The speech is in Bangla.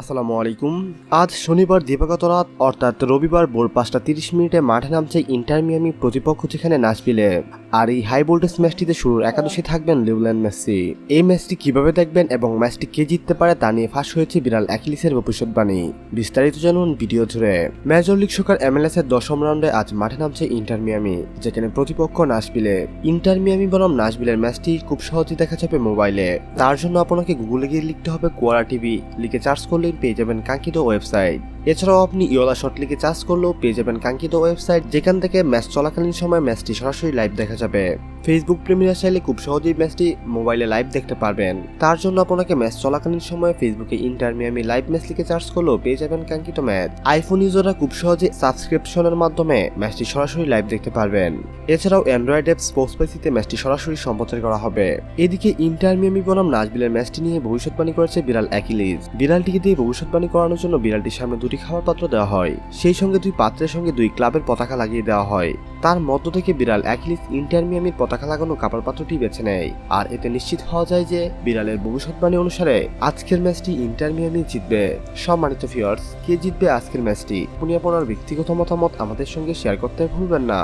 আসসালামু আলাইকুম। আজ শনিবার দিবাগত রাত, অর্থাৎ রবিবার ভোর পাঁচটা তিরিশ মিনিটে মাঠে নামছে ইন্টার মিয়ামি প্রতিপক্ষ যেখানে নাচবিলে আর এই হাই ভোল্টেজ ম্যাচটিতে শুরুর একাদশে থাকবেন লিউল্যান্ড মেসি। এই ম্যাচটি কীভাবে দেখবেন এবং ম্যাচটি কে জিততে পারে তা নিয়ে ফাঁস হয়েছে বিড়াল অ্যাকিলিসের ভবিষ্যৎবাণী। বিস্তারিত জানুন ভিডিও জুড়ে। মেজর লিগ সকার এমএলএস এর দশম রাউন্ডে আজ মাঠে নামছে ইন্টার মিয়ামি, যেখানে প্রতিপক্ষ নাশবিলে ইন্টার মিয়ামি বনাম নাশবিলের ম্যাচটি খুব সহজেই দেখা যাবে মোবাইলে। তার জন্য আপনাকে গুগলে গিয়ে লিখতে হবে কোয়ারা টিভি, লিখে চার্জ করলেই পেয়ে যাবেন কাঙ্ক্ষিত ওয়েবসাইট এছাড়াও আপনি ইওলা শট লিখে চার্জ করলেও পেয়ে যাবেন কাঙ্ক্ষিত ওয়েবসাইট যেখান থেকে ম্যাচ চলাকালীন সময় ম্যাচটি সরাসরি লাইভ দেখা যাবে। ফেসবুক প্রেমীরা চাইলে খুব সহজেই ম্যাচটি মোবাইলে লাইভ দেখতে পারবেন। তার জন্য আপনাকে ম্যাচ চলাকালীন সময় ফেসবুকে ইন্টার মিয়ামি লাইভ ম্যাচ লিখে চার্জ করলেও পেয়ে যাবেন কাঙ্ক্ষিত ম্যাচ। আইফোন ইউজাররা খুব সহজে সাবস্ক্রিপশনের মাধ্যমে ম্যাচটি সরাসরি লাইভ দেখতে পারবেন। এছাড়াও অ্যান্ড্রয়েড অ্যাপ স্পোর্টস পাইসিতে ম্যাচটি সরাসরি সম্প্রচার করা হবে। এদিকে ইন্টার মিয়ামি বনাম নাজবিলের ম্যাচটি নিয়ে ভবিষ্যৎবাণী করেছে বিড়াল অ্যাকিলিজ বিড়ালটিকে দিয়ে ভবিষ্যৎবাণী করানোর জন্য বিড়ালটির সামনে দুটি খাবার পাত্র দেওয়া হয়। সেই সঙ্গে দুই পাত্রের সঙ্গে দুই ক্লাবের পতাকা লাগিয়ে দেওয়া হয়। তার মধ্য থেকে বিড়াল অ্যাকিলিস ইন্টারমিয়ামির পতাকা লাগানো কাপড় পাত্রটি বেছে নেয়। আর এতে নিশ্চিত হওয়া যায় যে, বিড়ালের ভবিষ্যৎবাণী অনুসারে আজকের ম্যাচটি ইন্টারমিয়ামি জিতবে। সম্মানিত ফিয়ার্স কে জিতবে আজকের ম্যাচটি? আপনি আপনার ব্যক্তিগত মতামত আমাদের সঙ্গে শেয়ার করতে ভুলবেন না।